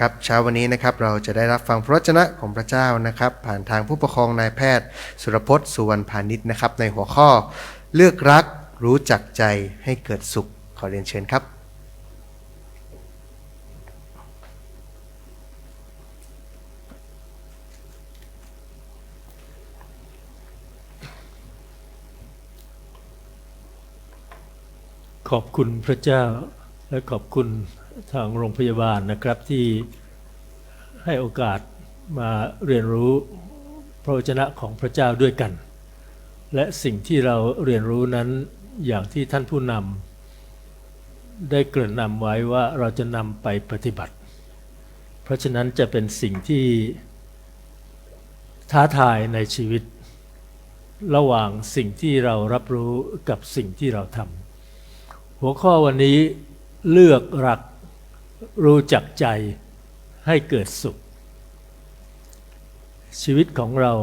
ครับเช้าวันนี้นะครับเราจะได้รับฟังพระวจนะของพระเจ้านะครับ ผ่านทางผู้ปกครองนายแพทย์ สุรพจน์สุวรรณพาณิชย์นะครับ ในหัวข้อเลือกรักรู้จักใจให้เกิดสุขขอเรียนเชิญครับ ขอบคุณพระเจ้าและขอบคุณ ทางโรงพยาบาลนะครับที่ให้โอกาสมาเรียนรู้พระวจนะของพระเจ้าด้วยกัน และสิ่งที่เราเรียนรู้นั้นอย่างที่ท่านผู้นำได้เกริ่นนำไว้ว่าเราจะนำไปปฏิบัติ เพราะฉะนั้นจะเป็นสิ่งที่ท้าทายในชีวิต ระหว่างสิ่งที่เรารับรู้กับสิ่งที่เราทำหัวข้อวันนี้เลือกรัก รู้จักใจให้เกิดสุข ชีวิตของเรา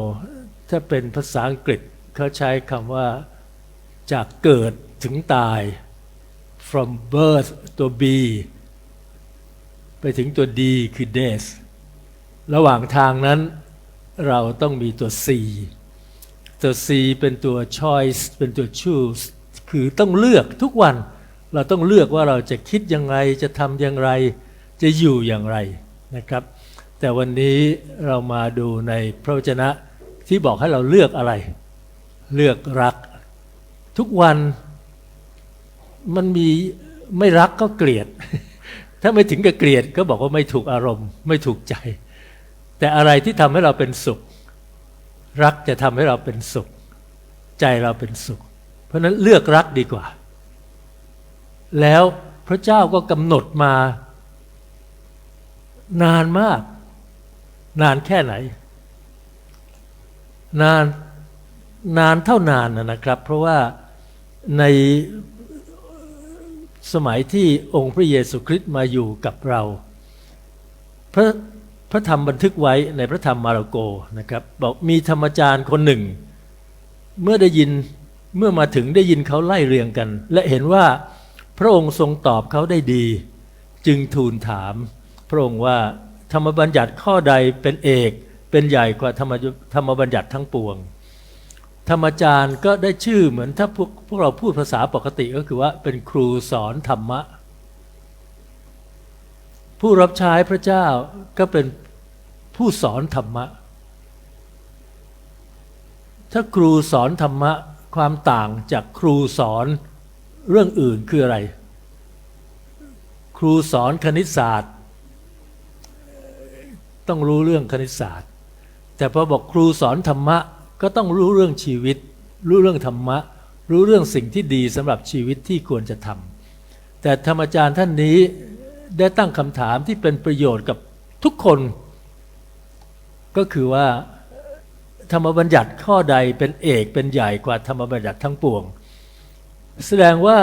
ถ้าเป็นภาษาอังกฤษเขาใช้คำว่าจากเกิดถึงตาย from birth ตัว B ไปถึงตัว D คือ death ระหว่างทางนั้นเราต้องมีตัว C ตัว C เป็นตัว choice เป็นตัว choose คือต้องเลือกทุกวัน เราต้องเลือกว่าเราจะคิดอย่างไรจะทำอย่างไร จะอยู่อย่างไรนะครับ แต่วันนี้เรามาดูในพระวจนะที่บอกให้เราเลือกอะไร เลือกรัก ทุกวันมันมีไม่รักก็เกลียด ถ้าไม่ถึงกับเกลียดก็บอกว่าไม่ถูกอารมณ์ ไม่ถูกใจ แต่อะไรที่ทำให้เราเป็นสุข รักจะทำให้เราเป็นสุข ใจเราเป็นสุข เพราะฉะนั้นเลือกรักดีกว่า แล้วพระเจ้าก็กำหนดมา นานมาก นานแค่ไหน นานนานเท่านานนะครับ เพราะว่าในสมัยที่องค์พระเยซูคริสต์มาอยู่กับเรา พระพระธรรมบันทึกไว้ในพระธรรมมาระโกนะครับบอกมีธรรมจารย์คนหนึ่ง เมื่อได้ยินเมื่อมาถึงได้ยินเขาไล่เรียงกัน และเห็นว่า พระองค์ทรงตอบเขาได้ดี จึงทูลถาม พระองค์ว่าธรรมบัญญัติข้อใดเป็นเอกเป็นใหญ่กว่าธรรมธรรมบัญญัติทั้งปวง ธรรมจารย์ก็ได้ชื่อเหมือนถ้าพวกพวกเราพูดภาษาปกติก็คือว่าเป็นครูสอนธรรมะ ผู้รับใช้พระเจ้าก็เป็นผู้สอนธรรมะ ถ้าครูสอนธรรมะความต่างจากครูสอน เรื่องอื่นคืออะไร ครูสอนคณิตศาสตร์ ต้องรู้เรื่องคณิตศาสตร์ แต่พอบอกครูสอนธรรมะก็ต้องรู้เรื่องชีวิต รู้เรื่องธรรมะ รู้เรื่องสิ่งที่ดีสำหรับชีวิตที่ควรจะทำแต่ธรรมอาจารย์ท่านนี้ได้ตั้งคำถามที่เป็นประโยชน์กับทุกคน ก็คือว่าธรรมบัญญัติข้อใดเป็นเอกเป็นใหญ่กว่าธรรมบัญญัติทั้งปวง แสดงว่า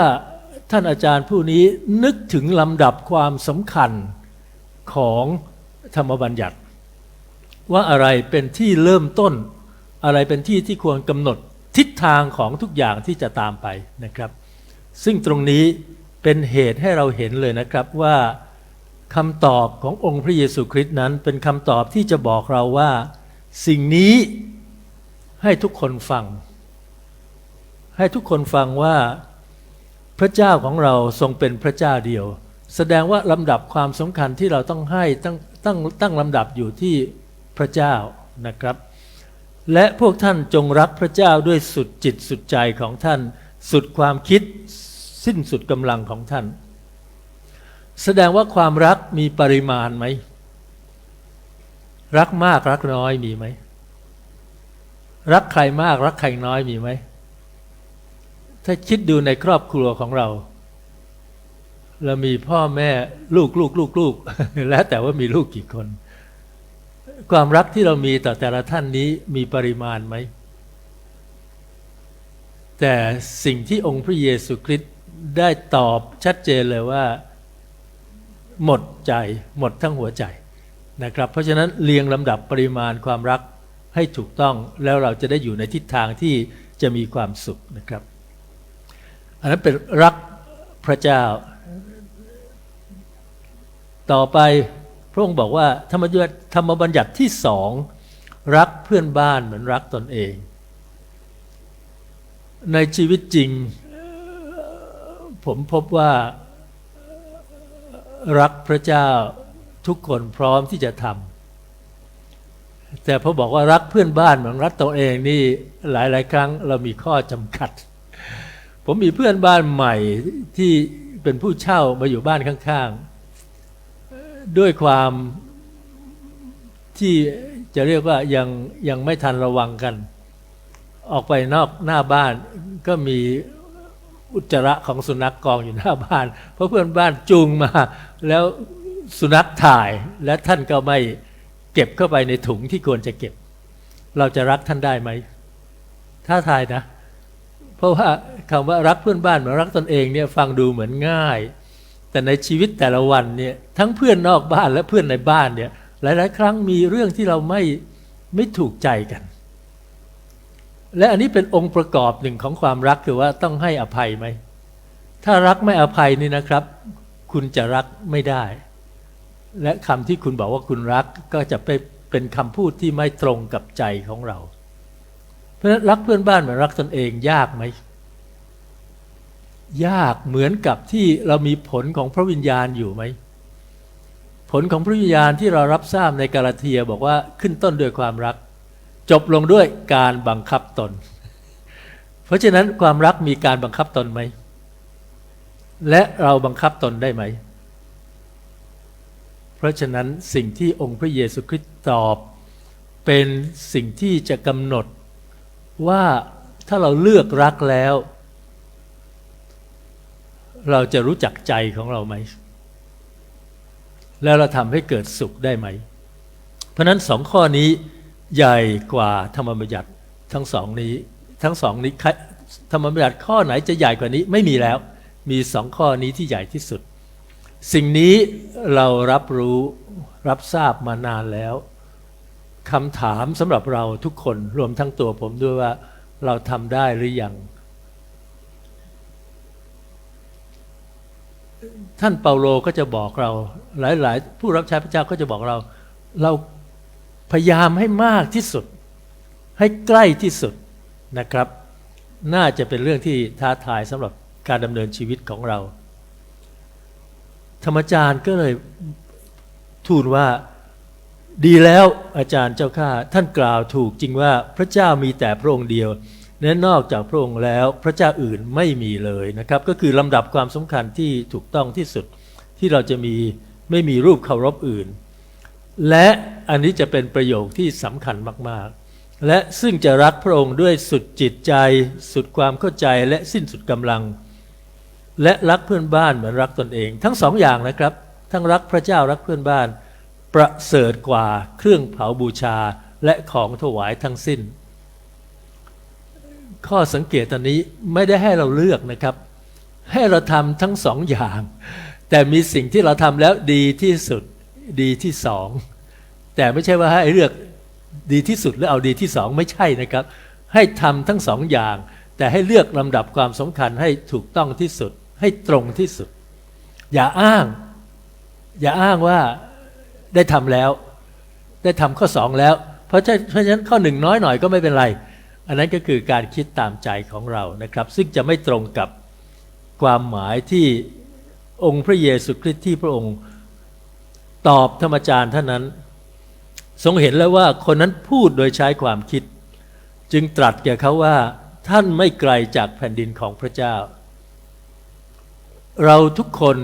ท่านอาจารย์ผู้นี้นึกถึงลำดับความสำคัญของธรรมบัญญัติ ว่าอะไรเป็นที่เริ่มต้น อะไรเป็นที่ที่ควรกำหนดทิศทางของทุกอย่างที่จะตามไปนะครับ ซึ่งตรงนี้เป็นเหตุให้เราเห็นเลยนะครับว่าคำตอบขององค์พระเยซูคริสต์นั้นเป็นคำตอบที่จะบอกเราว่า สิ่งนี้ให้ทุกคนฟัง ให้ทุกคนฟังว่าพระเจ้าของเราทรงเป็นพระเจ้าเดียว แสดงว่าลำดับความสำคัญที่เราต้องให้ตั้งตั้งตั้งลำดับอยู่ที่พระเจ้านะครับ และพวกท่านจงรักพระเจ้าด้วยสุดจิตสุดใจของท่าน สุดความคิดสิ้นสุดกำลังของท่าน แสดงว่าความรักมีปริมาณไหม รักมากรักน้อยมีไหม รักใครมากรักใครน้อยมีไหม ถ้าคิดดูในครอบครัวของเรา เรามีพ่อแม่ลูกลูกลูกลูกแล้วแต่ว่ามีลูกกี่คน ความรักที่เรามีต่อแต่ละท่านนี้มีปริมาณไหม แต่สิ่งที่องค์พระเยซูคริสต์ได้ตอบชัดเจนเลยว่า หมดใจหมดทั้งหัวใจนะครับ เพราะฉะนั้นเรียงลำดับปริมาณความรักให้ถูกต้องแล้วเราจะได้อยู่ในทิศทางที่จะมีความสุขนะครับ อันนั้นเป็นรักพระเจ้า ต่อไปพระองค์บอกว่าธรรมบัญญัติธรรมบัญญัติที่สองรักเพื่อนบ้านเหมือนรักตนเอง ในชีวิตจริง ผมพบว่ารักพระเจ้าทุกคนพร้อมที่จะทำแต่พอบอกว่ารักเพื่อนบ้านเหมือนรักตัวเองนี่หลายๆ ครั้งเรามีข้อจำกัด ผมมีเพื่อนบ้านใหม่ที่เป็นผู้เช่ามาอยู่บ้านข้างๆ ด้วยความที่จะเรียกว่ายังยังไม่ทันระวังกัน ออกไปนอกหน้าบ้านก็มีอุจจาระของสุนัขกองอยู่หน้าบ้าน เพราะเพื่อนบ้านจูงมา แล้วสุนัขถ่ายและท่านก็ไม่เก็บเข้าไปในถุงที่ควรจะเก็บ เราจะรักท่านได้ไหมท้าทายนะ เพราะว่าคำว่ารักเพื่อนบ้านเหมือนรักตนเองเนี่ยฟังดูเหมือนง่าย แต่ในชีวิตแต่ละวันเนี่ยทั้งเพื่อนนอกบ้านและเพื่อนในบ้านเนี่ยหลาย ๆ ครั้งมีเรื่องที่เราไม่ไม่ถูกใจกัน และอันนี้เป็นองค์ประกอบหนึ่งของความรักคือว่าต้องให้อภัยไหมถ้ารักไม่อภัยนี่นะครับ คุณจะรักไม่ได้ และคำที่คุณบอกว่าคุณรักก็จะไปเป็นคำพูดที่ไม่ตรงกับใจของเรา เพราะฉะนั้นรักเพื่อนบ้านเหมือนรักตนเองยากไหม ยากเหมือนกับที่เรามีผลของพระวิญญาณอยู่ไหม ผลของพระวิญญาณที่เรารับทราบในกาลาเทียบอกว่าขึ้นต้นด้วยความรัก จบลงด้วยการบังคับตน เพราะฉะนั้นความรักมีการบังคับตนไหม และเราบังคับตนได้ไหม เพราะฉะนั้นสิ่งที่องค์พระเยซูคริสต์ตอบเป็นสิ่งที่จะกำหนด ว่าถ้าเราเลือกรักแล้ว เราจะรู้จักใจของเราไหม แล้วเราทำให้เกิดสุขได้ไหม เพราะนั้นสองข้อนี้ใหญ่กว่าธรรมบัญญัติทั้งสองนี้ทั้งสองนี้ธรรมบัญญัติข้อไหนจะใหญ่กว่านี้ไม่มีแล้ว มีสองข้อนี้ที่ใหญ่ที่สุด สิ่งนี้เรารับรู้รับทราบมานานแล้ว คำถามสำหรับเราทุกคนรวมทั้งตัวผมด้วยว่าเราทำได้หรือยัง ท่านเปาโลก็จะบอกเรา หลาย ๆ ผู้รับใช้พระเจ้าก็จะบอกเรา เราพยายามให้มากที่สุด ให้ใกล้ที่สุดนะครับ น่าจะเป็นเรื่องที่ท้าทายสำหรับการดำเนินชีวิตของเรา ธรรมจารย์ก็เลยทูลว่า ดีแล้วอาจารย์เจ้าข้าท่านกล่าวถูกจริงว่าพระเจ้ามีแต่พระองค์เดียวและนอกจากพระองค์แล้วพระเจ้าอื่นไม่มีเลยนะครับ ก็คือลำดับความสำคัญที่ถูกต้องที่สุดที่เราจะมีไม่มีรูปเคารพอื่น และอันนี้จะเป็นประโยคที่สำคัญมากๆ และซึ่งจะรักพระองค์ด้วยสุดจิตใจ สุดความเข้าใจและสิ้นสุดกำลัง และรักเพื่อนบ้านเหมือนรักตนเอง ทั้งสองอย่างนะครับ ทั้งรักพระเจ้ารักเพื่อนบ้าน ประเสริฐกว่าเครื่องเผาบูชาและของถวายทั้งสิ้น ข้อสังเกตตอนนี้ไม่ได้ให้เราเลือกนะครับ ให้เราทำทั้งสองอย่าง แต่มีสิ่งที่เราทำแล้วดีที่สุดดีที่สอง แต่ไม่ใช่ว่าให้เลือกดีที่สุดแล้วเอาดีที่สองไม่ใช่นะครับ ให้ทำทั้งสองอย่าง แต่ให้เลือกลำดับความสำคัญให้ถูกต้องที่สุด ให้ตรงที่สุด อย่าอ้าง อย่าอ้างว่า ได้ทำแล้ว ได้ทำข้อสองแล้ว เพราะฉะเพราะฉะนั้นข้อหนึ่งน้อยหน่อยก็ไม่เป็นไร อันนั้นก็คือการคิดตามใจของเรานะครับ ซึ่งจะไม่ตรงกับความหมายที่องค์พระเยซูคริสต์ที่พระองค์ตอบธรรมจารย์ท่านนั้น ทรงเห็นแล้วว่าคนนั้นพูดโดยใช้ความคิด จึงตรัสแก่เขาว่าท่านไม่ไกลจากแผ่นดินของพระเจ้า เราทุกคน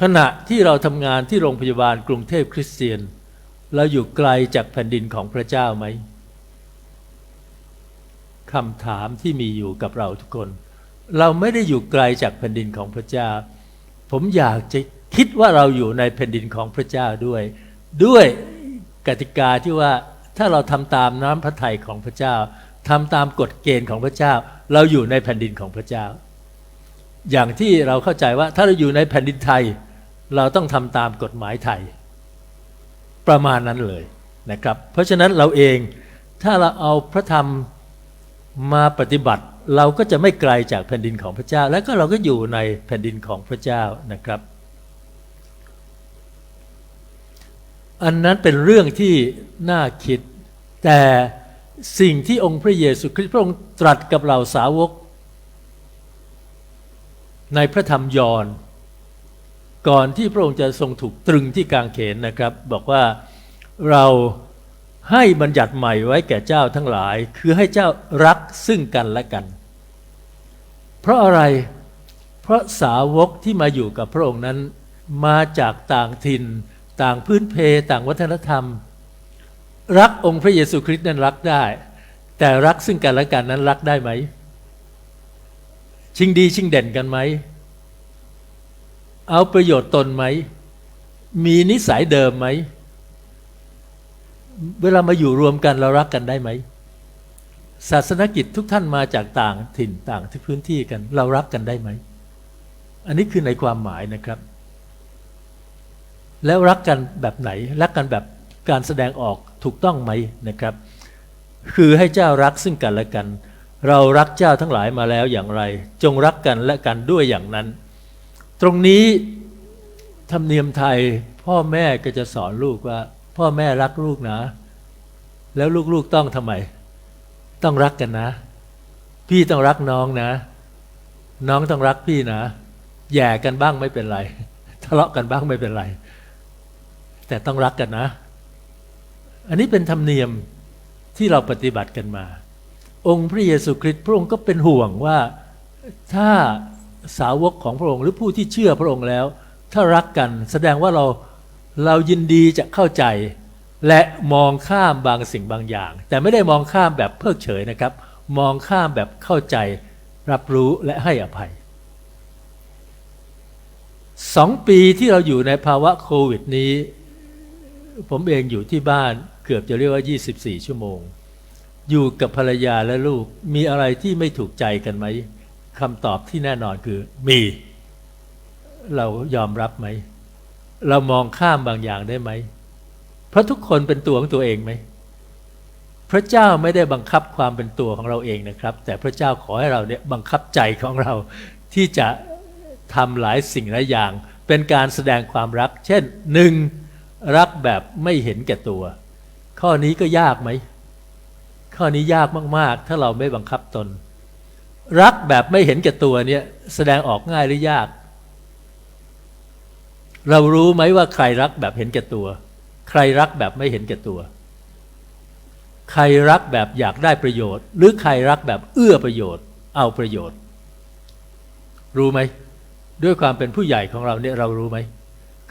ขณะที่เราทำงานที่โรงพยาบาลกรุงเทพคริสเตียน เราอยู่ไกลจากแผ่นดินของพระเจ้าไหมคำถามที่มีอยู่กับเราทุกคน เราไม่ได้อยู่ไกลจากแผ่นดินของพระเจ้า ผมอยากจะคิดว่าเราอยู่ในแผ่นดินของพระเจ้าด้วย ด้วยกติกาที่ว่าถ้าเราทำตามน้ำพระทัยของพระเจ้าทำตามกฎเกณฑ์ของพระเจ้า เราอยู่ในแผ่นดินของพระเจ้า อย่างที่เราเข้าใจว่าถ้าเราอยู่ในแผ่นดินไทย เราต้องทำตามกฎหมายไทย ประมาณนั้นเลยนะครับ เพราะฉะนั้นเราเองถ้าเราเอาพระธรรมมาปฏิบัติ เราก็จะไม่ไกลจากแผ่นดินของพระเจ้า และก็เราก็อยู่ในแผ่นดินของพระเจ้านะครับ อันนั้นเป็นเรื่องที่น่าคิดแต่สิ่งที่องค์พระเยซูคริสต์พระองค์ตรัสกับเหล่าสาวก ในพระธรรมยอห์นก่อนที่พระองค์จะทรงถูกตรึงที่กางเขนนะครับ บอกว่าเราให้บัญญัติใหม่ไว้แก่เจ้าทั้งหลาย คือให้เจ้ารักซึ่งกันและกัน เพราะอะไรเพราะสาวกที่มาอยู่กับพระองค์นั้น มาจากต่างถิ่น ต่างพื้นเพต่างวัฒนธรรม รักองค์พระเยซูคริสต์นั้นรักได้ แต่รักซึ่งกันและกันนั้นรักได้ไหม ชิงดีชิงเด่นกันไหม เอาประโยชน์ตนไหม มีนิสัยเดิมไหม เวลามาอยู่รวมกันเรารักกันได้ไหม ศาสนกิจทุกท่านมาจากต่างถิ่นต่างที่พื้นที่กัน เรารักกันได้ไหม อันนี้คือในความหมายนะครับ แล้วรักกันแบบไหน รักกันแบบการแสดงออกถูกต้องไหมนะครับ คือให้เจ้ารักซึ่งกันและกัน เรารักเจ้าทั้งหลายมาแล้วอย่างไร จงรักกันและกันด้วยอย่างนั้น ตรงนี้ธรรมเนียมไทยพ่อแม่ก็จะสอนลูกว่า พ่อแม่รักลูกนะ แล้วลูกๆต้องทำไม ต้องรักกันนะ พี่ต้องรักน้องนะ น้องต้องรักพี่นะแย่กันบ้างไม่เป็นไร ทะเลาะกันบ้างไม่เป็นไร แต่ต้องรักกันนะ อันนี้เป็นธรรมเนียมที่เราปฏิบัติกันมา องค์พระเยซูคริสต์พระองค์ก็เป็นห่วงว่าถ้าสาวกของพระองค์หรือผู้ที่เชื่อพระองค์แล้ว ถ้ารักกันแสดงว่าเราเรายินดีจะเข้าใจ และมองข้ามบางสิ่งบางอย่าง แต่ไม่ได้มองข้ามแบบเพิกเฉยนะครับ มองข้ามแบบเข้าใจรับรู้และให้อภัยสองปีที่เราอยู่ในภาวะโควิดนี้ ผมเองอยู่ที่บ้านเกือบจะเรียกว่า 24 ชั่วโมง อยู่กับภรรยาและลูก มีอะไรที่ไม่ถูกใจกันไหมคำตอบที่แน่นอนคือ มี เรายอมรับไหม เรามองข้ามบางอย่างได้ไหม เพราะทุกคนเป็นตัวของตัวเองไหม พระเจ้าไม่ได้บังคับความเป็นตัวของเราเองนะครับ แต่พระเจ้าขอให้เราเนี่ยบังคับใจของเราที่จะทำหลายสิ่งหลายอย่าง เป็นการแสดงความรัก เช่นหนึ่งรักแบบไม่เห็นแก่ตัว ข้อนี้ก็ยากไหม ข้อนี้ยากมาก ๆ ถ้าเราไม่บังคับตน รักแบบไม่เห็นแก่ตัวเนี่ยแสดงออกง่ายหรือยาก เรารู้ไหมว่าใครรักแบบเห็นแก่ตัว ใครรักแบบไม่เห็นแก่ตัว ใครรักแบบอยากได้ประโยชน์ หรือใครรักแบบเอื้อประโยชน์ เอาประโยชน์ รู้ไหมด้วยความเป็นผู้ใหญ่ของเราเนี่ยเรารู้ไหม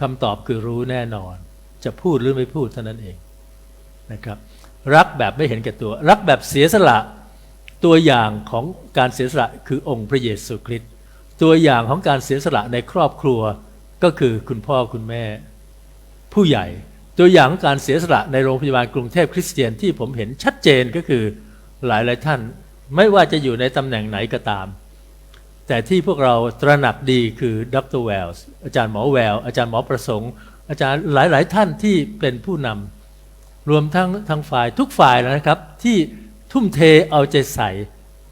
คำตอบคือรู้แน่นอน จะพูดหรือไม่พูดเท่านั้นเองนะครับ รักแบบไม่เห็นแก่ตัว รักแบบเสียสละตัวอย่างของการเสียสละคือองค์พระเยซูคริสต์ตัวอย่างของการเสียสละในครอบครัวก็คือคุณพ่อคุณแม่ ผู้ใหญ่ ตัวอย่างของการเสียสละในโรงพยาบาลกรุงเทพคริสเตียนที่ผมเห็นชัดเจนก็คือหลายหลายท่าน ไม่ว่าจะอยู่ในตำแหน่งไหนก็ตาม แต่ที่พวกเราตระหนักดีคือดรแวลส์อาจารย์หมอแววอาจารย์หมอประสงค์ อาจารย์หลายๆท่านที่เป็นผู้นำ รวมทั้งทางฝ่ายทุกฝ่ายแล้วนะครับ ที่ทุ่มเทเอาใจใส่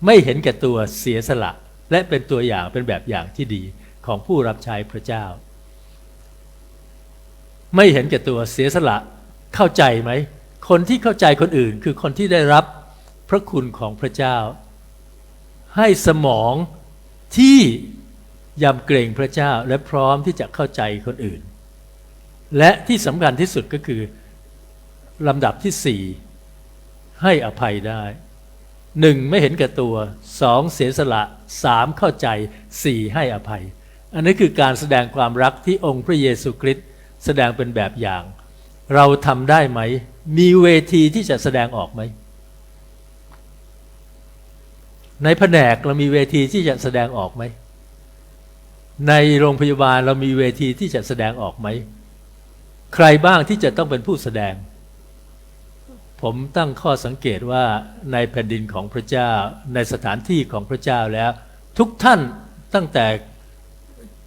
ไม่เห็นแก่ตัวเสียสละ และเป็นตัวอย่างเป็นแบบอย่างที่ดีของผู้รับใช้พระเจ้า ไม่เห็นแก่ตัวเสียสละเข้าใจไหม คนที่เข้าใจคนอื่น คือคนที่ได้รับพระคุณของพระเจ้า ให้สมองที่ยำเกรงพระเจ้าและพร้อมที่จะเข้าใจคนอื่น และที่สำคัญที่สุดก็คือ ลำดับที่สี่ให้อภัยได้หนึ่งไม่เห็นแก่ตัวสองเสียสละสามเข้าใจสี่ให้อภัย อันนี้คือการแสดงความรักที่องค์พระเยซูคริสต์แสดงเป็นแบบอย่าง เราทำได้ไหม มีเวทีที่จะแสดงออกไหม ในแผนกเรามีเวทีที่จะแสดงออกไหม ในโรงพยาบาลเรามีเวทีที่จะแสดงออกไหม ใครบ้างที่จะต้องเป็นผู้แสดง ผมตั้งข้อสังเกตว่าในแผ่นดินของพระเจ้าในสถานที่ของพระเจ้าแล้ว ทุกท่านตั้งแต่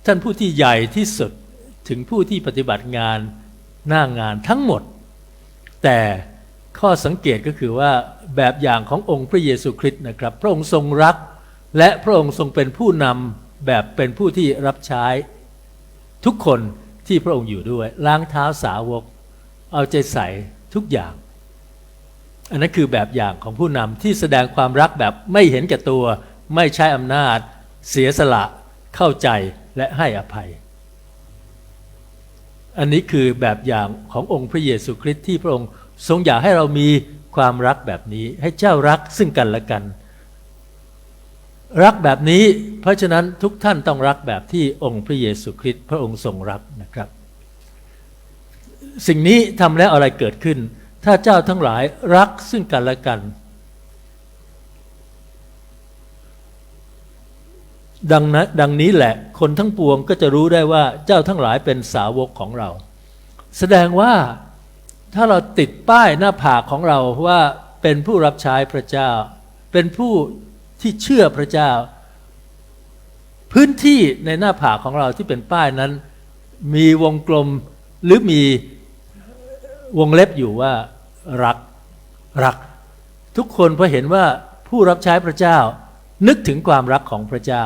ท่านผู้ที่ใหญ่ที่สุดถึงผู้ที่ปฏิบัติงานหน้างานทั้งหมด แต่ข้อสังเกตก็คือว่าแบบอย่างขององค์พระเยซูคริสต์นะครับ พระองค์ทรงรัก และพระองค์ทรงเป็นผู้นำแบบเป็นผู้ที่รับใช้ ทุกคนที่พระองค์อยู่ด้วย ล้างเท้าสาวก เอาใจใส่ทุกอย่าง อันนั้นคือแบบอย่างของผู้นำที่แสดงความรักแบบไม่เห็นแก่ตัว ไม่ใช้อำนาจ เสียสละเข้าใจและให้อภัย อันนี้คือแบบอย่างขององค์พระเยซูคริสต์ที่พระองค์ทรงอยากให้เรามีความรักแบบนี้ให้เจ้ารักซึ่งกันและกัน รักแบบนี้ เพราะฉะนั้นทุกท่านต้องรักแบบที่องค์พระเยซูคริสต์พระองค์ทรงรักนะครับ สิ่งนี้ทำแล้วอะไรเกิดขึ้น ถ้าเจ้าทั้งหลายรักซึ่งกันและกัน ดังนั้นดังนี้แหละคนทั้งปวงก็จะรู้ได้ว่าเจ้าทั้งหลายเป็นสาวกของเรา แสดงว่าถ้าเราติดป้ายหน้าผากของเราว่าเป็นผู้รับใช้พระเจ้า เป็นผู้ที่เชื่อพระเจ้า พื้นที่ในหน้าผากของเราที่เป็นป้ายนั้น มีวงกลมหรือมี วงเล็บอยู่ว่ารักรัก ทุกคนพอเห็นว่าผู้รับใช้พระเจ้า นึกถึงความรักของพระเจ้า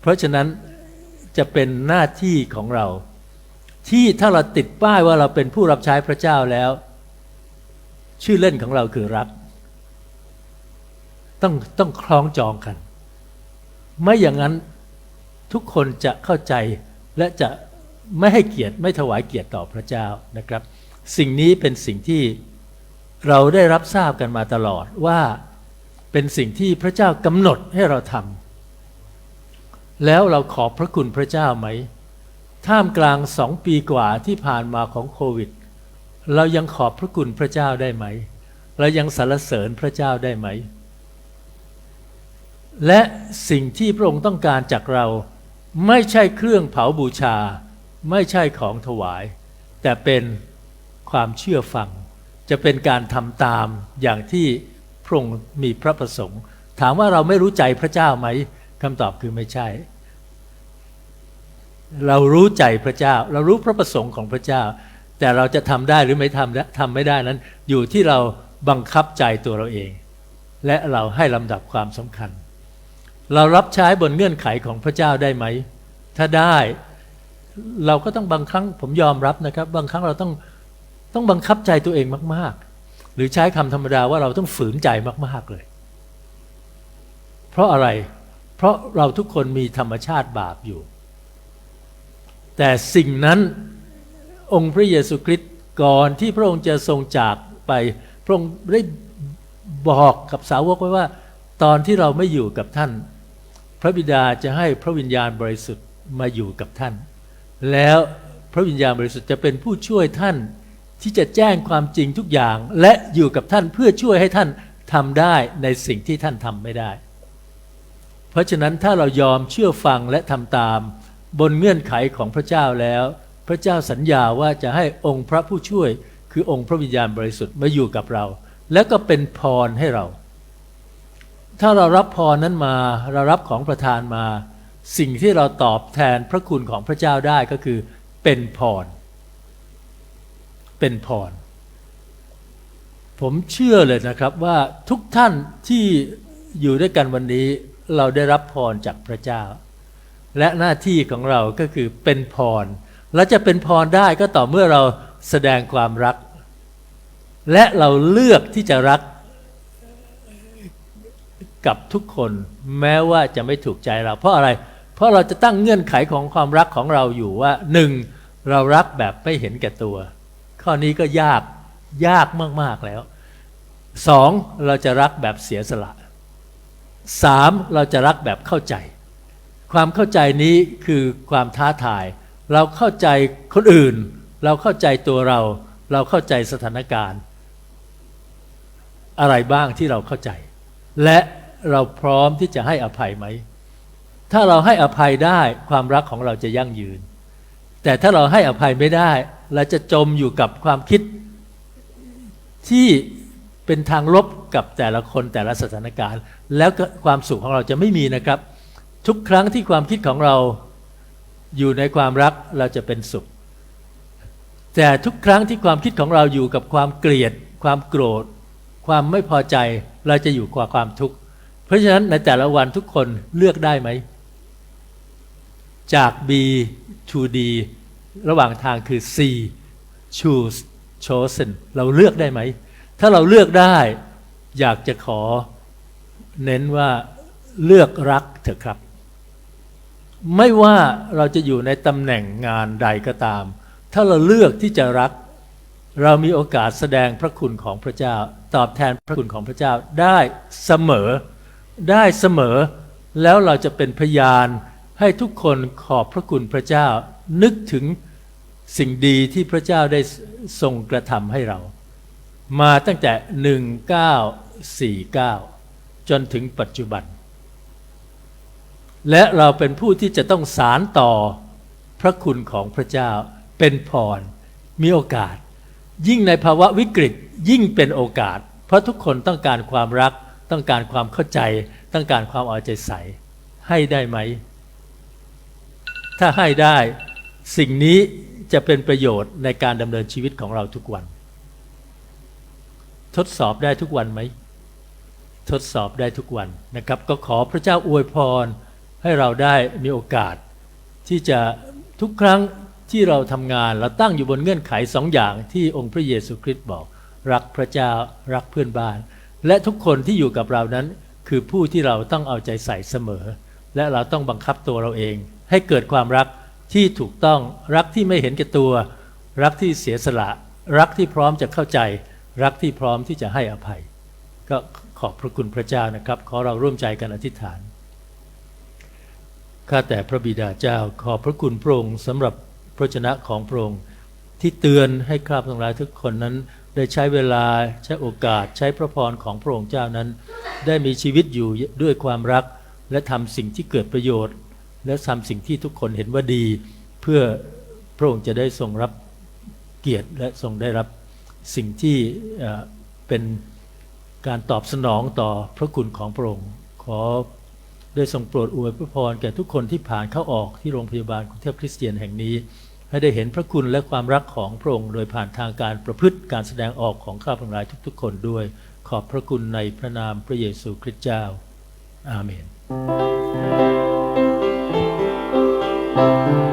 เพราะฉะนั้นจะเป็นหน้าที่ของเรา ที่ถ้าเราติดป้ายว่าเราเป็นผู้รับใช้พระเจ้าแล้ว ชื่อเล่นของเราคือรัก ต้องต้องคล้องจองกัน ไม่อย่างนั้นทุกคนจะเข้าใจและจะไม่ให้เกียรติไม่ถวายเกียรติต่อพระเจ้านะครับ สิ่งนี้เป็นสิ่งที่เราได้รับทราบกันมาตลอดว่าเป็นสิ่งที่พระเจ้ากำหนดให้เราทำแล้วเราขอบพระคุณพระเจ้าไหม ท่ามกลางสองปีกว่าที่ผ่านมาของโควิด เรายังขอบพระคุณพระเจ้าได้ไหม เรายังสรรเสริญพระเจ้าได้ไหม และสิ่งที่พระองค์ต้องการจากเราไม่ใช่เครื่องเผาบูชา ไม่ใช่ของถวาย แต่เป็น ความเชื่อฟัง จะเป็นการทำตามอย่างที่พระองค์มีพระประสงค์ ถามว่าเราไม่รู้ใจพระเจ้าไหมคำตอบคือไม่ใช่ เรารู้ใจพระเจ้า เรารู้พระประสงค์ของพระเจ้า แต่เราจะทำได้หรือไม่ทำทำไม่ได้นั้น อยู่ที่เราบังคับใจตัวเราเอง และเราให้ลำดับความสำคัญ เรารับใช้บนเงื่อนไขของพระเจ้าได้ไหม ถ้าได้เราก็ต้องบางครั้งผมยอมรับนะครับ บางครั้งเราต้อง ต้องบังคับใจตัวเองมาก ๆ หรือใช้คำธรรมดาว่าเราต้องฝืนใจมาก ๆ เลย เพราะอะไร เพราะเราทุกคนมีธรรมชาติบาปอยู่ แต่สิ่งนั้นองค์พระเยซูคริสต์ก่อนที่พระองค์จะทรงจากไป พระองค์ได้บอกกับสาวกไว้ว่า ตอนที่เราไม่อยู่กับท่าน พระบิดาจะให้พระวิญญาณบริสุทธิ์มาอยู่กับท่าน แล้วพระวิญญาณบริสุทธิ์จะเป็นผู้ช่วยท่าน ที่จะแจ้งความจริงทุกอย่าง และอยู่กับท่านเพื่อช่วยให้ท่านทำได้ในสิ่งที่ท่านทำไม่ได้ เพราะฉะนั้นถ้าเรายอมเชื่อฟังและทำตามบนเงื่อนไขของพระเจ้าแล้ว พระเจ้าสัญญาว่าจะให้องค์พระผู้ช่วย คือองค์พระวิญญาณบริสุทธิ์มาอยู่กับเรา แล้วก็เป็นพรให้เรา ถ้าเรารับพรนั้นมาเรารับของประทานมา สิ่งที่เราตอบแทนพระคุณของพระเจ้าได้ก็คือเป็นพร เป็นพร ผมเชื่อเลยนะครับว่าทุกท่านที่อยู่ด้วยกันวันนี้เราได้รับพรจากพระเจ้า และหน้าที่ของเราก็คือเป็นพร และจะเป็นพรได้ก็ต่อเมื่อเราแสดงความรัก และเราเลือกที่จะรักกับทุกคนแม้ว่าจะไม่ถูกใจเรา เพราะอะไร เพราะเราจะตั้งเงื่อนไขของความรักของเราอยู่ว่าหนึ่งเรารักแบบไม่เห็นแก่ตัว ข้อนี้ก็ยากยากมาก ๆ แล้วสองเราจะรักแบบเสียสละสามเราจะรักแบบเข้าใจ ความเข้าใจนี้คือความท้าทาย เราเข้าใจคนอื่น เราเข้าใจตัวเรา เราเข้าใจสถานการณ์ อะไรบ้างที่เราเข้าใจ และเราพร้อมที่จะให้อภัยไหม ถ้าเราให้อภัยได้ความรักของเราจะยั่งยืน แต่ถ้าเราให้อภัยไม่ได้ เราจะจมอยู่กับความคิดที่เป็นทางลบกับแต่ละคนแต่ละสถานการณ์ แล้วความสุขของเราจะไม่มีนะครับ ทุกครั้งที่ความคิดของเราอยู่ในความรักเราจะเป็นสุข แต่ทุกครั้งที่ความคิดของเราอยู่กับความเกลียด ความโกรธ ความไม่พอใจเราจะอยู่กับความทุกข์เพราะฉะนั้นในแต่ละวันทุกคนเลือกได้ไหมจาก B to D ระหว่างทางคือ C choose chosen เราเลือกได้ไหม ถ้าเราเลือกได้อยากจะขอเน้นว่าเลือกรักเถอะครับ ไม่ว่าเราจะอยู่ในตำแหน่งงานใดก็ตาม ถ้าเราเลือกที่จะรัก เรามีโอกาสแสดงพระคุณของพระเจ้า ตอบแทนพระคุณของพระเจ้าได้เสมอได้เสมอ แล้วเราจะเป็นพยาน ให้ทุกคนขอบพระคุณพระเจ้า นึกถึงสิ่งดีที่พระเจ้าได้ทรงกระทำให้เรา มาตั้งแต่ 1949 จนถึงปัจจุบัน และเราเป็นผู้ที่จะต้องสารต่อพระคุณของพระเจ้าเป็นพร มีโอกาส ยิ่งในภาวะวิกฤตยิ่งเป็นโอกาส เพราะทุกคนต้องการความรัก ต้องการความเข้าใจ ต้องการความเอาใจใส่ให้ได้ไหม ถ้าให้ได้สิ่งนี้จะเป็นประโยชน์ในการดำเนินชีวิตของเราทุกวัน ทดสอบได้ทุกวันไหม ทดสอบได้ทุกวันนะครับ ก็ขอพระเจ้าอวยพรให้เราได้มีโอกาส ที่จะทุกครั้งที่เราทำงานเราตั้งอยู่บนเงื่อนไขสองอย่างที่องค์พระเยซูคริสต์บอก รักพระเจ้ารักเพื่อนบ้าน และทุกคนที่อยู่กับเรานั้น คือผู้ที่เราต้องเอาใจใส่เสมอ และเราต้องบังคับตัวเราเอง ให้เกิดความรักที่ถูกต้องรักที่ไม่เห็นแก่ตัว รักที่เสียสละ รักที่พร้อมจะเข้าใจ รักที่พร้อมที่จะให้อภัย ก็ขอบพระคุณพระเจ้านะครับ ขอเราร่วมใจกันอธิษฐานข้าแต่พระบิดาเจ้าขอบพระคุณพระองค์สำหรับพระชนะของพระองค์ที่เตือนให้ข้าพทั้งหลายทุกคนนั้น ได้ใช้เวลาใช้โอกาสใช้พระพรของพระองค์เจ้านั้น ได้มีชีวิตอยู่ด้วยความรักและทำสิ่งที่เกิดประโยชน์ และทำสิ่งที่ทุกคนเห็นว่าดีเพื่อพระองค์จะได้ทรงรับเกียรติและทรงได้รับสิ่งที่เป็นการตอบสนองต่อพระคุณของพระองค์ ขอได้ทรงโปรดอวยพระพรแก่ทุกคนที่ผ่านเข้าออกที่โรงพยาบาลกรุงเทพคริสเตียนแห่งนี้ ให้ได้เห็นพระคุณและความรักของพระองค์ โดยผ่านทางการประพฤติการแสดงออกของข้าพเจ้าทุกๆ คนด้วย ขอบพระคุณในพระนามพระเยซูคริสต์เจ้า อาเมน จ